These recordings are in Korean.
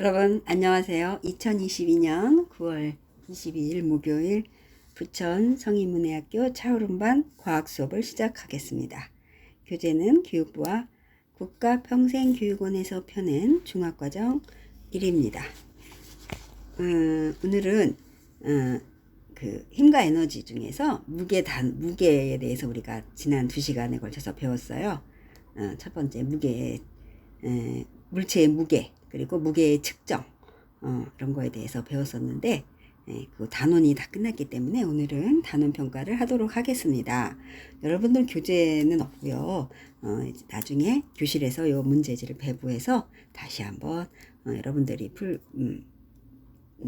여러분 안녕하세요. 2022년 9월 22일 목요일 부천 성인문예학교 차오름반 과학 수업을 시작하겠습니다. 교재는 교육부와 국가평생교육원에서 펴낸 중학과정 1입니다. 음, 오늘은 어, 그 힘과 에너지 중에서 무게 단 무게에 대해서 우리가 지난 2시간에 걸쳐서 배웠어요. 어, 첫 번째 무게 에, 물체의 무게 그리고 무게의 측정 어, 이런 거에 대해서 배웠었는데 예, 그 단원이 다 끝났기 때문에 오늘은 단원 평가를 하도록 하겠습니다. 여러분들 교재는 없고요. 어, 나중에 교실에서 이 문제지를 배부해서 다시 한번 어, 여러분들이 풀 음,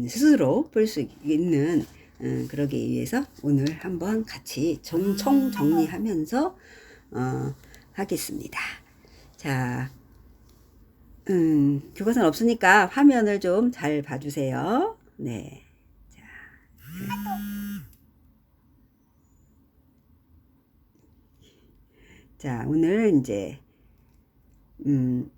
스스로 풀 수 있는 음, 그러기 위해서 오늘 한번 같이 정청 정리하면서 어, 하겠습니다. 자, 음, 교과서는 없으니까 화면을 좀 잘 봐주세요. 네. 자, 자, 오늘 이제, 음,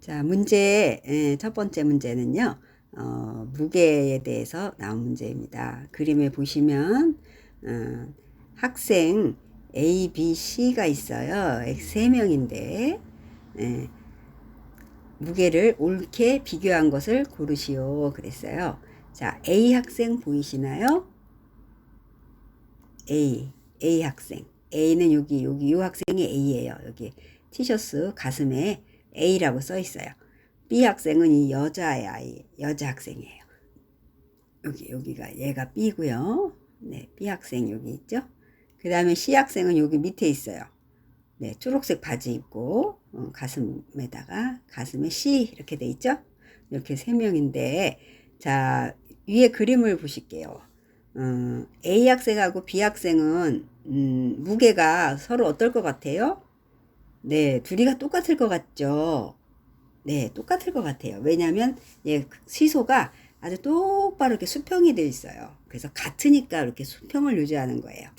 자, 문제, 예, 첫 번째 문제는요, 어, 무게에 대해서 나온 문제입니다. 그림에 보시면, 어, 학생 A, B, C가 있어요. 3명인데, 예, 무게를 옳게 비교한 것을 고르시오. 그랬어요. 자, A 학생 보이시나요? A, A 학생. A는 여기, 여기, 요 학생이 A예요. 여기 티셔츠 가슴에 A라고 써 있어요. B 학생은 이 여자의 아이, 여자 학생이에요. 여기, 여기가 얘가 B고요. 네, B 학생 여기 있죠? 그 다음에 C 학생은 여기 밑에 있어요. 네, 초록색 바지 입고 어, 가슴에다가 가슴에 C 이렇게 돼 있죠? 이렇게 세 명인데 자 위에 그림을 보실게요. 어, A 학생하고 B 학생은 음, 무게가 서로 어떨 것 같아요? 네, 둘이가 똑같을 것 같죠? 네, 똑같을 것 같아요. 왜냐하면 예, 시소가 아주 똑바로 이렇게 수평이 되어 있어요. 그래서 같으니까 이렇게 수평을 유지하는 거예요.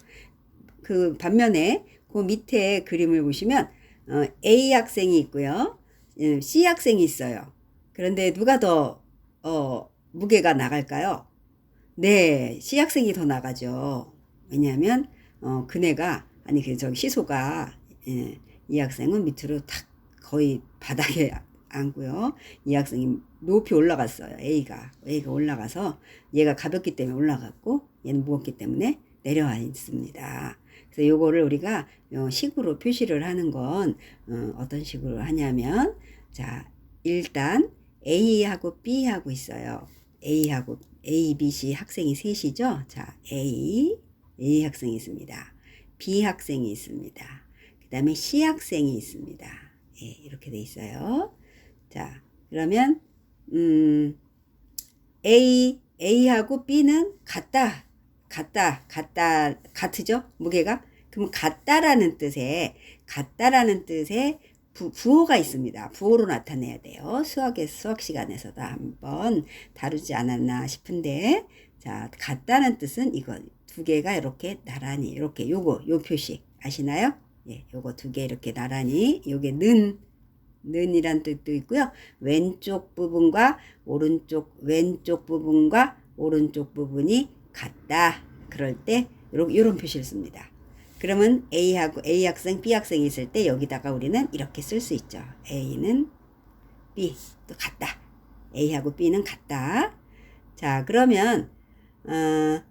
그 반면에 그 밑에 그림을 보시면 어, A 학생이 있고요. 예, C 학생이 있어요. 그런데 누가 더 어, 무게가 나갈까요? 네, C 학생이 더 나가죠. 왜냐하면 어, 그네가 아니 그 저기 시소가 예, 이 학생은 밑으로 탁 거의 바닥에 앉고요. 이 학생이 높이 올라갔어요. A가 A가 올라가서 얘가 가볍기 때문에 올라갔고 얘는 무겁기 때문에 내려와 있습니다. 그래서 요거를 우리가 식으로 표시를 하는 건 어, 떤 식으로 하냐면 자 일단 A하고 B하고 있어요. A하고 A, B, C 학생이 셋이죠. 자 A A 학생이 있습니다. B 학생이 있습니다. 그 다음에 C 학생이 있습니다. 예, 이렇게 돼 있어요. 자 그러면 음, A A하고 B는 같다 같다, 같다, 같으죠? 무게가? 그럼 같다라는 뜻에, 같다라는 뜻에 부, 부호가 있습니다. 부호로 나타내야 돼요. 수학의 수학 시간에서도 한번 다루지 않았나 싶은데, 자, 같다는 뜻은 이거 두 개가 이렇게 나란히, 이렇게 요거, 요 표시 아시나요? 예, 요거 두 개 이렇게 나란히, 요게 는, 는이란 뜻도 있고요. 왼쪽 부분과 오른쪽, 왼쪽 부분과 오른쪽 부분이 같다. 그럴 때 이런 표시를 씁니다. 그러면 A하고 A 학생, B 학생이 있을 때 여기다가 우리는 이렇게 쓸 수 있죠. A는 B 또 같다. A하고 B는 같다. 자 그러면 어,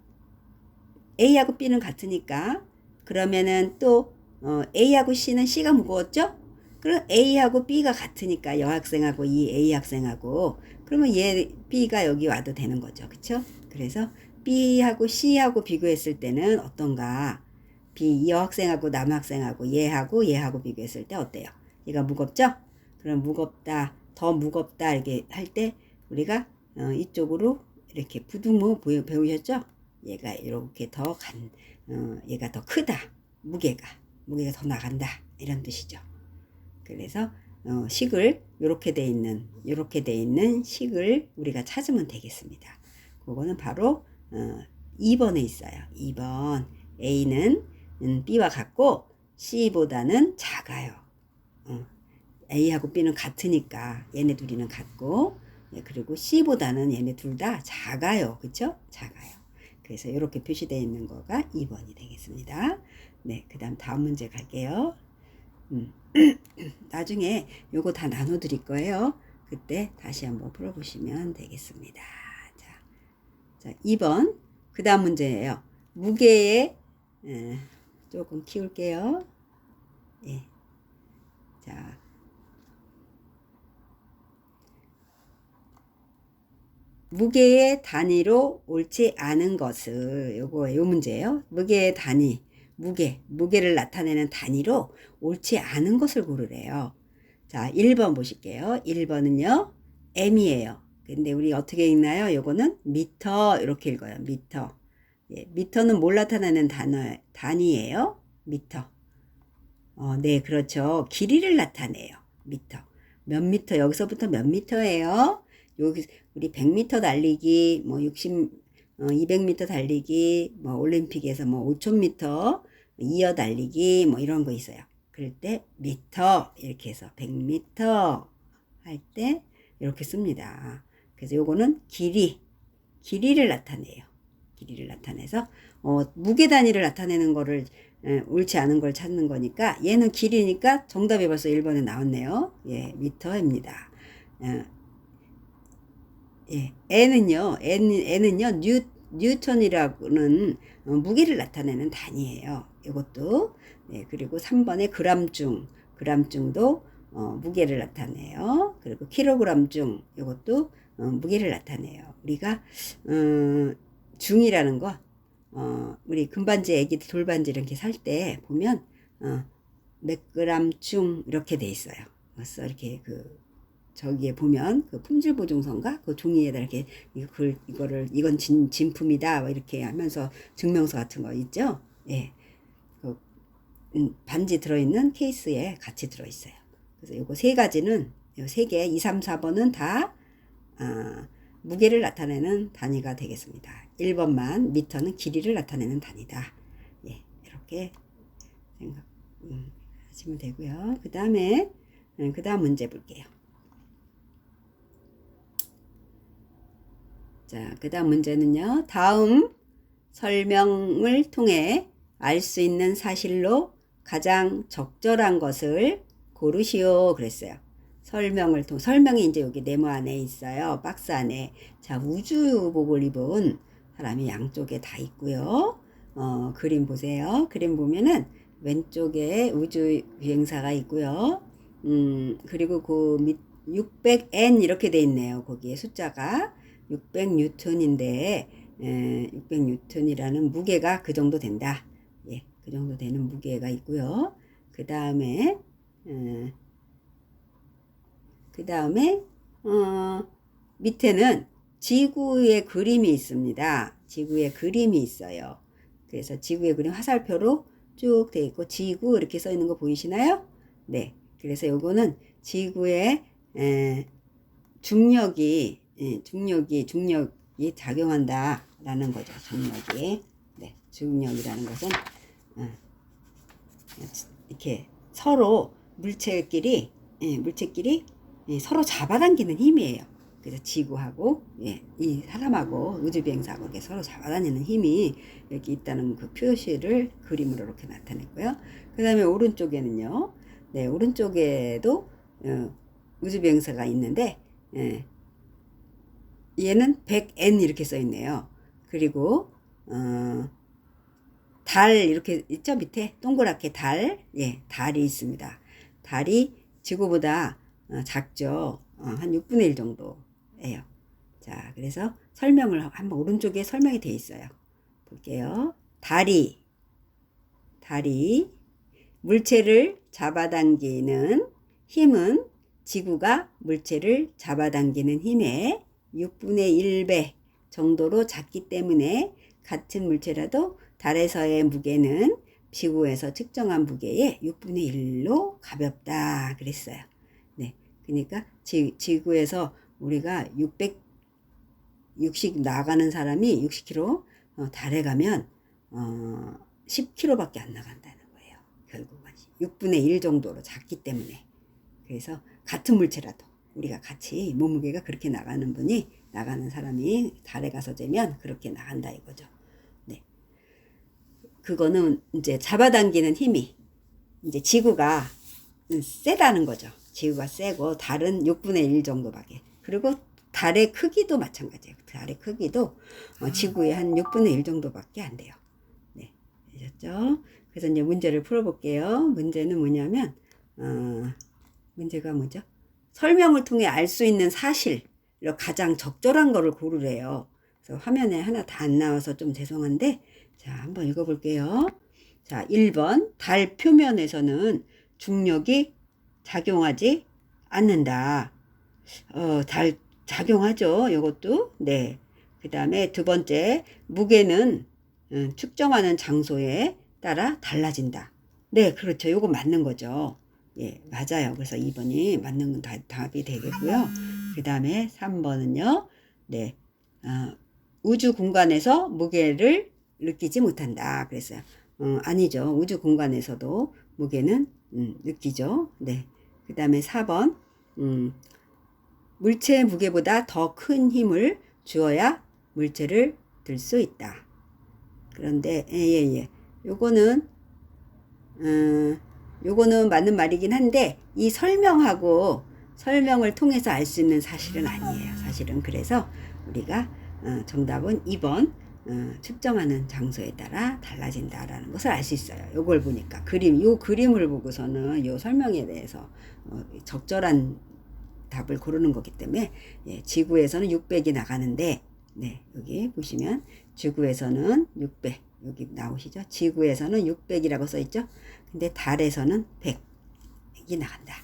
A하고 B는 같으니까 그러면은 또 어, A하고 C는 C가 무거웠죠? 그럼 A하고 B가 같으니까 여학생하고 이 A 학생하고 그러면 얘 B가 여기 와도 되는 거죠. 그쵸? 그래서 B하고 C하고 비교했을 때는 어떤가? B 여학생하고 남학생하고 얘하고 얘하고 비교했을 때 어때요? 얘가 무겁죠? 그럼 무겁다, 더 무겁다 이렇게 할 때 우리가 어, 이쪽으로 이렇게 부등호 배우셨죠? 얘가 이렇게 더 간, 어, 얘가 더 크다. 무게가 무게가 더 나간다 이런 뜻이죠. 그래서 어, 식을 이렇게 돼 있는 이렇게 돼 있는 식을 우리가 찾으면 되겠습니다. 그거는 바로 어, 2번에 있어요. 2번 A는 음, B와 같고 C보다는 작아요. 어. A하고 B는 같으니까 얘네 둘이는 같고 예, 그리고 C보다는 얘네 둘 다 작아요. 그쵸? 작아요. 그래서 이렇게 표시되어 있는 거가 2번이 되겠습니다. 네, 그 다음 다음 문제 갈게요. 음. 나중에 요거 다 나눠 드릴 거예요. 그때 다시 한번 풀어보시면 되겠습니다. 자, 자 2번 그 다음 문제예요. 무게에 에, 조금 키울게요. 예. 자, 무게의 단위로 옳지 않은 것을 요거 요 문제예요. 무게의 단위, 무게, 무게를 나타내는 단위로 옳지 않은 것을 고르래요. 자, 1번 보실게요. 1번은요. m이에요. 근데 우리 어떻게 읽나요? 요거는 미터 이렇게 읽어요. 미터. 예, 미터는 뭘 나타내는 단어 단위예요? 미터. 어, 네, 그렇죠. 길이를 나타내요. 미터. 몇 미터 여기서부터 몇 미터예요? 여기 우리 100m 달리기, 뭐 60, 어, 200m 달리기, 뭐 올림픽에서 뭐 5000m 이어 달리기 뭐 이런 거 있어요. 그럴 때 미터 이렇게 해서 100m 할 때 이렇게 씁니다. 그래서 요거는 길이, 길이를 나타내요. 길이를 나타내서 어, 무게 단위를 나타내는 거를 에, 옳지 않은 걸 찾는 거니까 얘는 길이니까 정답이 벌써 1번에 나왔네요. 예, 미터입니다. 어, 예, N은요, N, N은요, 뉴, 뉴턴이라고는 어, 무게를 나타내는 단위예요. 이것도. 네, 그리고 3번에 그람중, 그람중도 어, 무게를 나타내요. 그리고 킬로그램중, 이것도 어, 무게를 나타내요. 우리가 어, 중이라는 거, 어, 우리 금반지, 애기 돌반지 이렇게 살 때 보면 어, 몇 그램 중 이렇게 돼 있어요. 그래서 이렇게 그 저기에 보면 그 품질 보증서인가 그 종이에다 이렇게 이걸 이거를 이건 진 진품이다 뭐 이렇게 하면서 증명서 같은 거 있죠. 예. 그 음, 반지 들어 있는 케이스에 같이 들어 있어요. 그래서 요거 세 가지는 요 세 개, 2, 3, 4번은 다 아, 무게를 나타내는 단위가 되겠습니다. 1번만 미터는 길이를 나타내는 단위다. 예, 이렇게 생각 음, 하시면 되고요. 그 다음에 음, 그 다음 문제 볼게요. 자, 그 다음 문제는요. 다음 설명을 통해 알 수 있는 사실로 가장 적절한 것을 고르시오. 그랬어요. 설명을 통, 설명이 이제 여기 네모 안에 있어요. 박스 안에. 자, 우주복을 입은 사람이 양쪽에 다 있고요. 어, 그림 보세요. 그림 보면은 왼쪽에 우주 비행사가 있고요. 음, 그리고 그 밑, 600N 이렇게 돼 있네요. 거기에 숫자가. 600뉴턴인데 600뉴턴이라는 무게가 그 정도 된다. 예, 그 정도 되는 무게가 있고요. 그 다음에 그 다음에 어, 밑에는 지구의 그림이 있습니다. 지구의 그림이 있어요. 그래서 지구의 그림 화살표로 쭉 돼 있고 지구 이렇게 써 있는 거 보이시나요? 네. 그래서 요거는 지구의 에, 중력이 예, 중력이 중력이 작용한다라는 거죠. 중력이 네, 중력이라는 것은 어, 이렇게 서로 물체끼리 예, 물체끼리 예, 서로 잡아당기는 힘이에요. 그래서 지구하고 예, 이 사람하고 우주비행사하고 서로 잡아다니는 힘이 이렇게 있다는 그 표시를 그림으로 이렇게 나타냈고요. 그 다음에 오른쪽에는요. 네, 오른쪽에도 어, 우주비행사가 있는데 예, 얘는 100N 이렇게 써 있네요. 그리고 어, 달 이렇게 있죠 밑에 동그랗게 달, 예, 달이 있습니다. 달이 지구보다 어, 작죠. 어, 한 6분의 1 정도예요. 자, 그래서 설명을 한번 오른쪽에 설명이 되어 있어요. 볼게요. 달이 달이 물체를 잡아당기는 힘은 지구가 물체를 잡아당기는 힘에 6분의 1배 정도로 작기 때문에 같은 물체라도 달에서의 무게는 지구에서 측정한 무게의 6분의 1로 가볍다 그랬어요. 네. 그러니까 지, 지구에서 우리가 660 나가는 사람이 60km 어, 달에 가면 어, 10km밖에 안 나간다는 거예요. 결국은 6분의 1 정도로 작기 때문에 그래서 같은 물체라도 우리가 같이 몸무게가 그렇게 나가는 분이 나가는 사람이 달에 가서 재면 그렇게 나간다 이거죠. 네. 그거는 이제 잡아당기는 힘이 이제 지구가 세다는 거죠. 지구가 세고 달은 6분의 1 정도밖에. 그리고 달의 크기도 마찬가지예요. 달의 크기도 어, 지구의 한 6분의 1 정도밖에 안 돼요. 네. 되셨죠? 그래서 이제 문제를 풀어볼게요. 문제는 뭐냐면, 어, 문제가 뭐죠? 설명을 통해 알 수 있는 사실로 가장 적절한 거를 고르래요. 그래서 화면에 하나 다 안 나와서 좀 죄송한데, 자, 한번 읽어볼게요. 자, 1번. 달 표면에서는 중력이 작용하지 않는다. 어, 달 작용하죠. 이것도. 네. 그 다음에 두 번째, 무게는 음, 측정하는 장소에 따라 달라진다. 네, 그렇죠. 요거 맞는 거죠. 예, 맞아요. 그래서 2번이 맞는 건 다, 답이 되겠고요. 그 다음에 3번은요. 네, 어, 우주 공간에서 무게를 느끼지 못한다. 그랬어요. 어, 아니죠. 우주 공간에서도 무게는 음, 느끼죠. 네. 그 다음에 4번, 음, 물체의 무게보다 더 큰 힘을 주어야 물체를 들 수 있다. 그런데, 예, 예, 예. 요거는, 음, 요거는 맞는 말이긴 한데, 이 설명하고 설명을 통해서 알 수 있는 사실은 아니에요. 사실은. 그래서 우리가, 어, 정답은 2번, 어, 측정하는 장소에 따라 달라진다라는 것을 알 수 있어요. 요걸 보니까 그림, 요 그림을 보고서는 요 설명에 대해서 어, 적절한 답을 고르는 거기 때문에 예, 지구에서는 600이 나가는데 네, 여기 보시면 지구에서는 600 여기 나오시죠? 지구에서는 600이라고 써 있죠? 근데 달에서는 100이 나간다.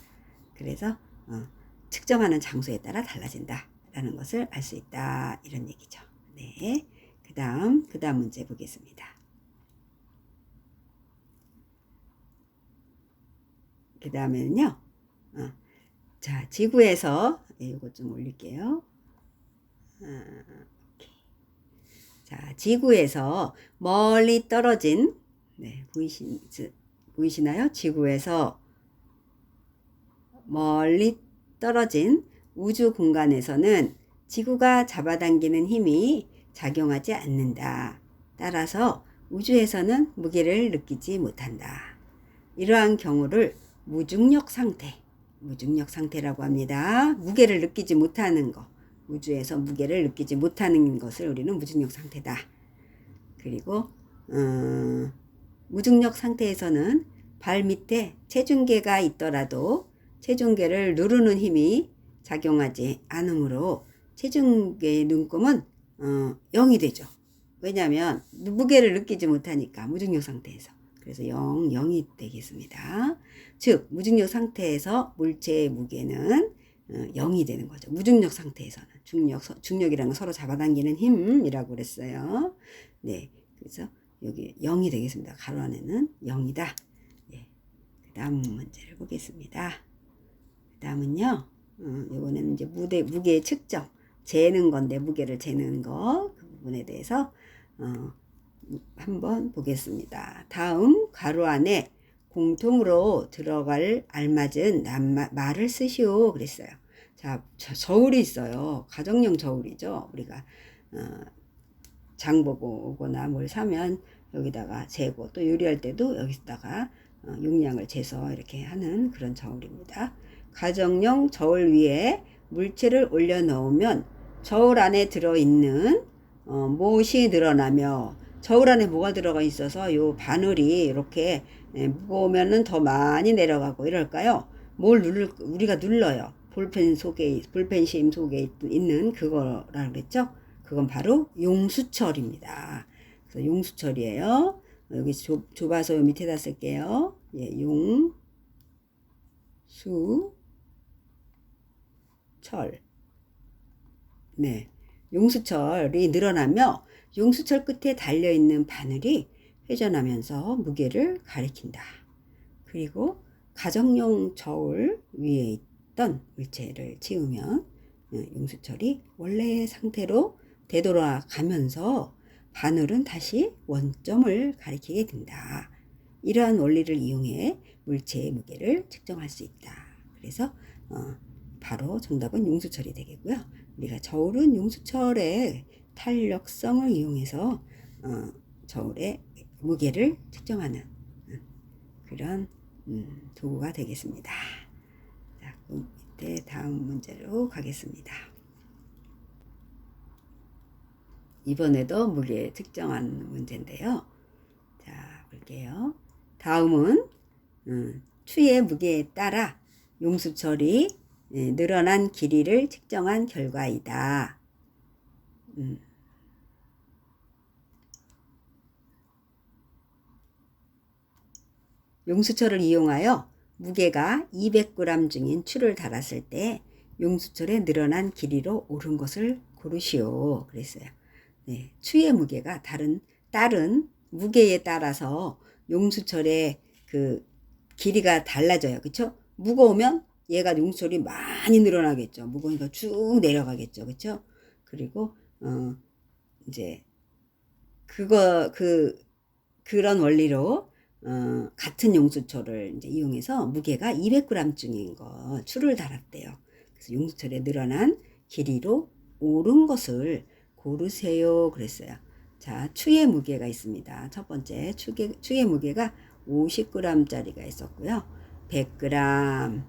그래서 어, 측정하는 장소에 따라 달라진다라는 것을 알 수 있다 이런 얘기죠. 네. 그 다음, 그 다음 문제 보겠습니다. 그 다음에는요, 어, 자, 지구에서, 예, 이거 좀 올릴게요. 아, 자, 지구에서 멀리 떨어진, 네, 보이시, 보이시나요? 지구에서 멀리 떨어진 우주 공간에서는 지구가 잡아당기는 힘이 작용하지 않는다. 따라서 우주에서는 무게를 느끼지 못한다. 이러한 경우를 무중력 상태, 무중력 상태라고 합니다. 무게를 느끼지 못하는 거, 우주에서 무게를 느끼지 못하는 것을 우리는 무중력 상태다. 그리고 어, 무중력 상태에서는 발 밑에 체중계가 있더라도 체중계를 누르는 힘이 작용하지 않으므로 체중계의 눈금은 어, 0이 되죠. 왜냐하면 무게를 느끼지 못하니까 무중력 상태에서. 그래서 0, 0이 되겠습니다. 즉 무중력 상태에서 물체의 무게는 어, 0이 되는 거죠. 무중력 상태에서는 중력, 중력이라는 건 서로 잡아당기는 힘이라고 그랬어요. 네, 그래서 여기 0이 되겠습니다. 가로 안에는 0이다. 예. 그 다음 문제를 보겠습니다. 그 다음은요, 어, 이번에는 이제 무대, 무게 측정. 재는 건데 무게를 재는 거 그 부분에 대해서 어, 한번 보겠습니다. 다음 가로 안에 공통으로 들어갈 알맞은 낱말, 말을 쓰시오 그랬어요. 자, 저울이 있어요. 가정용 저울이죠. 우리가 어, 장 보고 오거나 뭘 사면 여기다가 재고 또 요리할 때도 여기다가 어, 용량을 재서 이렇게 하는 그런 저울입니다. 가정용 저울 위에 물체를 올려놓으면 저울 안에 들어있는 어, 못이 늘어나며 저울 안에 뭐가 들어가 있어서 요 바늘이 이렇게 예, 무거우면은 더 많이 내려가고 이럴까요? 뭘 누를 우리가 눌러요. 볼펜 속에 볼펜 심 속에 있는 그거라고 그랬죠? 그건 바로 용수철입니다. 그래서 용수철이에요. 여기 좁, 좁아서 밑에다 쓸게요. 예, 용 수 철. 네. 용수철이 늘어나며 용수철 끝에 달려있는 바늘이 회전하면서 무게를 가리킨다. 그리고 가정용 저울 위에 있던 물체를 치우면 어, 용수철이 원래의 상태로 되돌아가면서 바늘은 다시 원점을 가리키게 된다. 이러한 원리를 이용해 물체의 무게를 측정할 수 있다. 그래서 어, 바로 정답은 용수철이 되겠고요. 우리가 저울은 용수철의 탄력성을 이용해서 어, 저울의 무게를 측정하는 음, 그런 음, 도구가 되겠습니다. 자, 그 밑에 다음 문제로 가겠습니다. 이번에도 무게 측정한 문제인데요. 자, 볼게요. 다음은 음, 추의 무게에 따라 용수철이 예, 늘어난 길이를 측정한 결과이다. 음. 용수철을 이용하여 무게가 200g 중인 추를 달았을 때 용수철의 늘어난 길이로 옳은 것을 고르시오. 그랬어요. 네, 추의 무게가 다른 다른 무게에 따라서 용수철의 그 길이가 달라져요. 그쵸? 무거우면 얘가 용수철이 많이 늘어나겠죠. 무거우니까 쭉 내려가겠죠. 그쵸? 그리고 어 이제 그거 그 그런 원리로 어, 같은 용수철을 이제 이용해서 무게가 200g쯤인 거 추를 달았대요. 그래서 용수철에 늘어난 길이로 옳은 것을 고르세요. 그랬어요. 자, 추의 무게가 있습니다. 첫 번째 추의, 추의 무게가 50g짜리가 있었고요. 100g,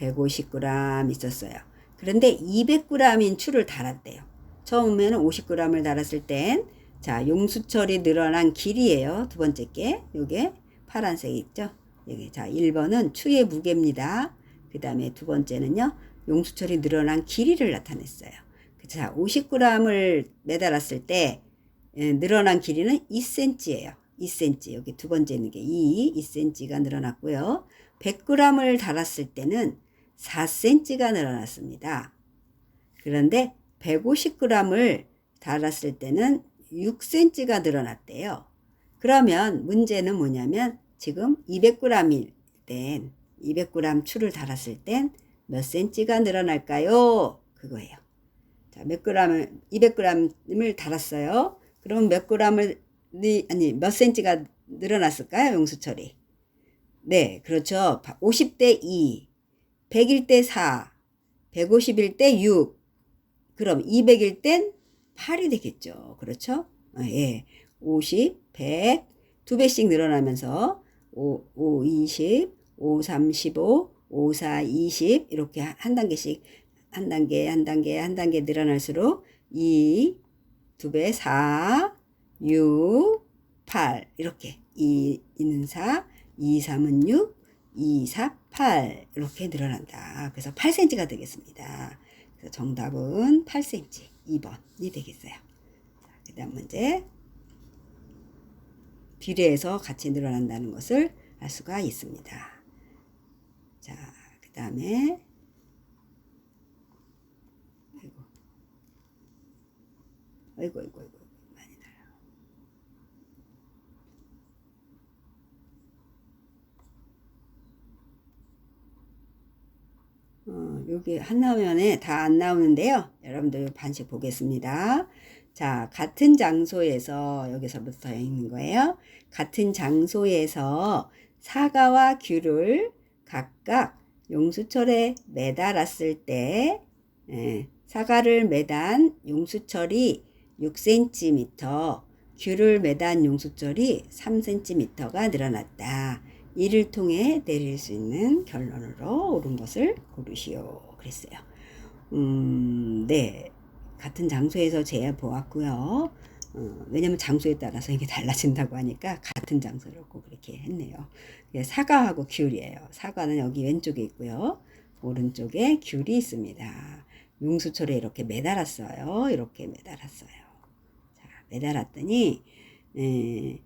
150g 있었어요. 그런데 200g인 추를 달았대요. 처음에는 50g을 달았을 땐 자, 용수철이 늘어난 길이에요. 두 번째 게 요게 파란색 있죠? 여기 자 1번은 추의 무게입니다. 그 다음에 두 번째는요. 용수철이 늘어난 길이를 나타냈어요. 자 50g을 매달았을 때 예, 늘어난 길이는 2cm예요. 2cm 여기 두 번째 있는 게 2, 2cm가 늘어났고요. 100g을 달았을 때는 4cm가 늘어났습니다. 그런데 150g을 달았을 때는 6cm가 늘어났대요. 그러면 문제는 뭐냐면 지금 200g일 땐 200g 추를 달았을 땐 몇 cm가 늘어날까요? 그거예요. 자, 몇 g을 200g을 달았어요. 그럼 몇 g을 아니 몇 cm가 늘어났을까요? 용수철이. 네, 그렇죠. 50대 2, 100일 때 4, 150일 때 6. 그럼 200일 땐 8이 되겠죠. 그렇죠? 아, 예. 50, 100, 두 배씩 늘어나면서 5, 5, 20, 5, 35, 5, 4, 20 이렇게 한 단계씩 한 단계, 한 단계, 한 단계 늘어날수록 2, 두 배, 4, 6, 8 이렇게 2, 2는 4, 2, 3은 6, 2, 4, 8 이렇게 늘어난다. 그래서 8cm가 되겠습니다. 그래서 정답은 8cm 2번이 되겠어요. 그 다음 문제 비례해서 같이 늘어난다는 것을 알 수가 있습니다. 자, 그 다음에 아이고 아이고 아이고 아이고 많이 나요. 어, 여기 한 화면에 다 안 나오는데요. 여러분들 반씩 보겠습니다. 자, 같은 장소에서 여기서부터 있는 거예요. 같은 장소에서 사과와 귤을 각각 용수철에 매달았을 때 예, 사과를 매단 용수철이 6cm, 귤을 매단 용수철이 3cm가 늘어났다. 이를 통해 내릴 수 있는 결론으로 옳은 것을 고르시오. 그랬어요. 음, 네. 같은 장소에서 재 보았고요. 어, 왜냐면 장소에 따라서 이게 달라진다고 하니까 같은 장소를 꼭 그렇게 했네요. 사과하고 귤이에요. 사과는 여기 왼쪽에 있고요. 오른쪽에 귤이 있습니다. 용수철에 이렇게 매달았어요. 이렇게 매달았어요. 자, 매달았더니 에,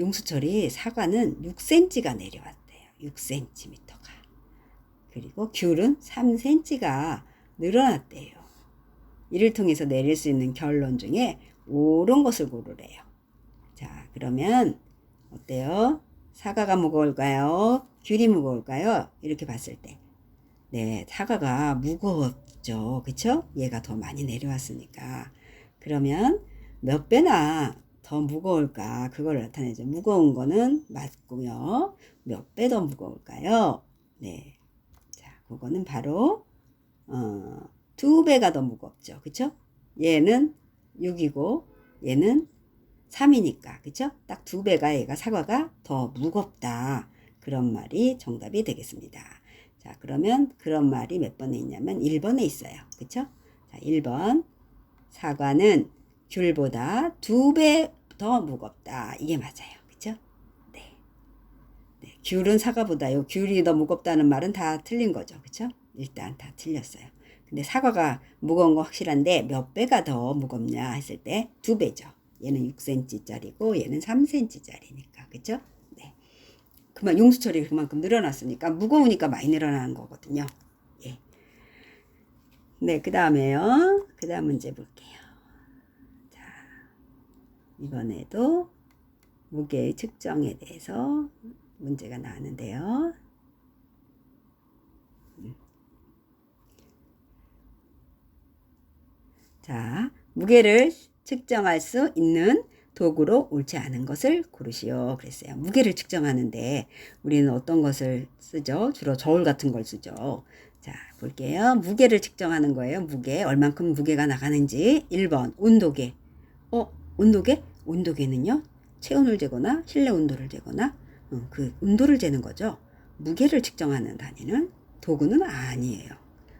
용수철이 사과는 6cm가 내려왔대요. 6cm가. 그리고 귤은 3cm가 늘어났대요. 이를 통해서 내릴 수 있는 결론 중에 옳은 것을 고르래요. 자, 그러면 어때요? 사과가 무거울까요? 귤이 무거울까요? 이렇게 봤을 때. 네, 사과가 무거웠죠. 그쵸? 얘가 더 많이 내려왔으니까. 그러면 몇 배나 더 무거울까? 그걸 나타내죠. 무거운 거는 맞고요. 몇 배 더 무거울까요? 네. 자, 그거는 바로 어, 두 배가 더 무겁죠. 그쵸? 얘는 6이고 얘는 3이니까. 그쵸? 딱 두 배가 얘가 사과가 더 무겁다. 그런 말이 정답이 되겠습니다. 자, 그러면 그런 말이 몇 번에 있냐면 1번에 있어요. 그쵸? 자, 1번. 사과는 귤보다 두 배 더 무겁다. 이게 맞아요. 그쵸? 네. 네. 귤은 사과보다 요. 귤이 더 무겁다는 말은 다 틀린 거죠. 그쵸? 일단 다 틀렸어요. 근데 사과가 무거운 거 확실한데 몇 배가 더 무겁냐 했을 때 두 배죠. 얘는 6cm짜리고 얘는 3cm짜리니까. 그쵸? 네. 그만 용수철이 그만큼 늘어났으니까 무거우니까 많이 늘어나는 거거든요. 예. 네, 그 다음에요. 그 다음 문제 볼게요. 자, 이번에도 무게 측정에 대해서 문제가 나왔는데요. 음. 자, 무게를 측정할 수 있는 도구로 옳지 않은 것을 고르시오. 그랬어요. 무게를 측정하는데 우리는 어떤 것을 쓰죠? 주로 저울 같은 걸 쓰죠. 자, 볼게요. 무게를 측정하는 거예요. 무게. 얼만큼 무게가 나가는지. 1번, 온도계. 어, 온도계? 온도계는요, 체온을 재거나 실내 온도를 재거나 어, 그 온도를 재는 거죠. 무게를 측정하는 단위는 도구는 아니에요.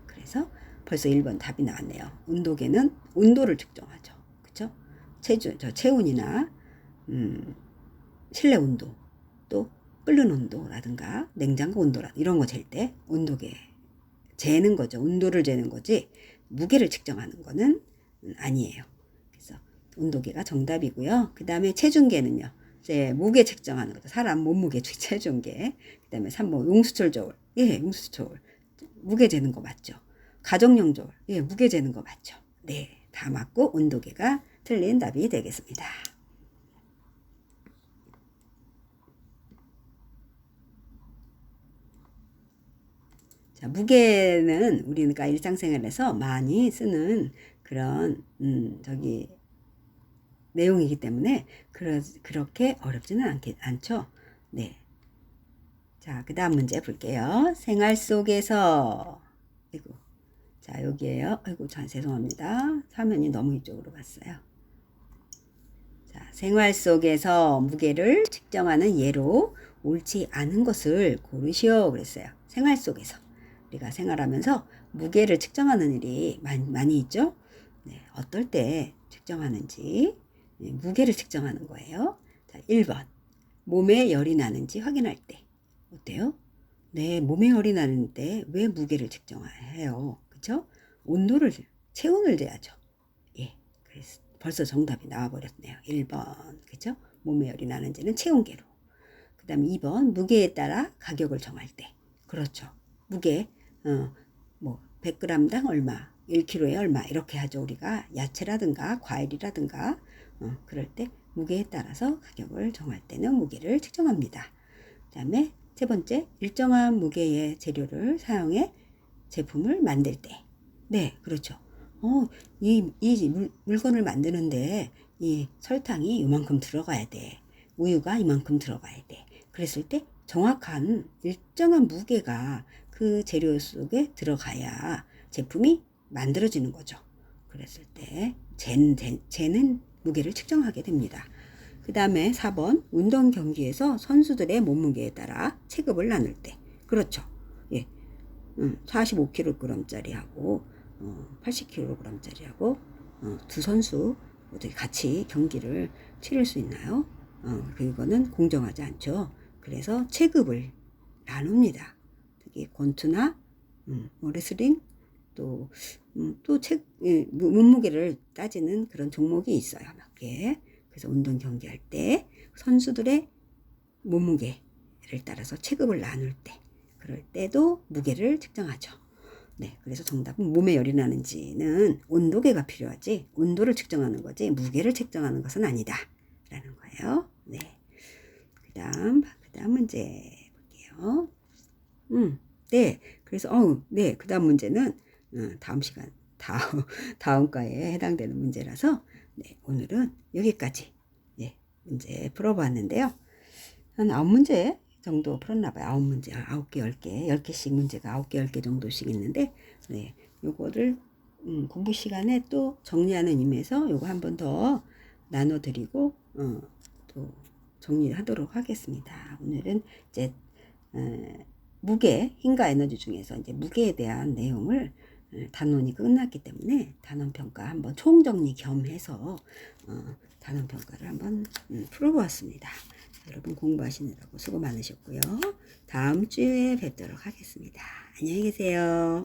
그래서 벌써 1번 답이 나왔네요. 온도계는 온도를 측정하죠. 그쵸? 체주, 저 체온이나, 음, 실내 온도, 또 끓는 온도라든가 냉장고 온도라 이런 거 잴 때 온도계 재는 거죠. 온도를 재는 거지 무게를 측정하는 거는 아니에요. 온도계가 정답이고요. 그 다음에 체중계는요. 이제 무게 측정하는 거죠. 사람 몸무게 체중계. 그 다음에 3번 용수철 저울. 예, 용수철 저울. 무게 재는 거 맞죠? 가정용 저울. 예, 무게 재는 거 맞죠? 네, 다 맞고 온도계가 틀린 답이 되겠습니다. 자, 무게는 우리가 일상생활에서 많이 쓰는 그런 음, 저기 내용이기 때문에 그러, 그렇게 어렵지는 않게, 않죠. 네. 자, 그 다음 문제 볼게요. 생활 속에서 아이고, 자, 여기에요. 아이고, 자, 죄송합니다. 화면이 너무 이쪽으로 갔어요. 자, 생활 속에서 무게를 측정하는 예로 옳지 않은 것을 고르시오. 그랬어요. 생활 속에서. 우리가 생활하면서 무게를 측정하는 일이 많이, 많이 있죠? 네, 어떨 때 측정하는지, 네, 무게를 측정하는 거예요. 자, 1번. 몸에 열이 나는지 확인할 때. 어때요? 네, 몸에 열이 나는데 왜 무게를 측정해요? 그쵸? 온도를, 체온을 재야죠. 예. 그래서 벌써 정답이 나와버렸네요. 1번. 그쵸? 몸에 열이 나는지는 체온계로. 그 다음 2번. 무게에 따라 가격을 정할 때. 그렇죠. 무게, 어, 뭐, 100g당 얼마, 1kg에 얼마, 이렇게 하죠. 우리가 야채라든가 과일이라든가, 어, 그럴 때 무게에 따라서 가격을 정할 때는 무게를 측정합니다. 그 다음에 세 번째, 일정한 무게의 재료를 사용해 제품을 만들 때. 네, 그렇죠. 어, 이, 이 물, 물건을 만드는데 이 설탕이 이만큼 들어가야 돼. 우유가 이만큼 들어가야 돼. 그랬을 때 정확한 일정한 무게가 그 재료 속에 들어가야 제품이 만들어지는 거죠. 그랬을 때 잰, 잰, 무게를 측정하게 됩니다. 그 다음에 4번 운동 경기에서 선수들의 몸무게에 따라 체급을 나눌 때 그렇죠. 예, 음, 45kg짜리하고 어, 80kg짜리하고 어, 두 선수 어떻게 같이 경기를 치를 수 있나요? 어, 그거는 공정하지 않죠. 그래서 체급을 나눕니다. 특히 권투나 음, 뭐 레슬링 또 음, 또 책, 예, 몸무게를 따지는 그런 종목이 있어요. 몇 개. 그래서 운동 경기할 때 선수들의 몸무게를 따라서 체급을 나눌 때 그럴 때도 무게를 측정하죠. 네, 그래서 정답은 몸에 열이 나는지는 온도계가 필요하지 온도를 측정하는 거지 무게를 측정하는 것은 아니다 라는 거예요. 네, 그 다음 그 다음 문제 볼게요. 음, 네, 그래서 어, 네, 그 다음 문제는 어, 다음 시간 다음 다음 과에 해당되는 문제라서 네, 오늘은 여기까지 예, 문제 풀어봤는데요. 한 아홉 문제 정도 풀었나 봐요. 아홉 문제, 아홉 개, 열 개, 열 개씩 문제가 아홉 개, 열 개 정도씩 있는데, 네, 요거를 음, 공부 시간에 또 정리하는 의미에서 요거 한 번 더 나눠드리고 어, 또 정리하도록 하겠습니다. 오늘은 이제 어, 무게, 힘과 에너지 중에서 이제 무게에 대한 내용을 어, 단원이 끝났기 때문에 단원 평가 한번 총정리 겸해서 어, 단원 평가를 한번 음, 풀어보았습니다. 여러분 공부하시느라고 수고 많으셨고요. 다음 주에 뵙도록 하겠습니다. 안녕히 계세요.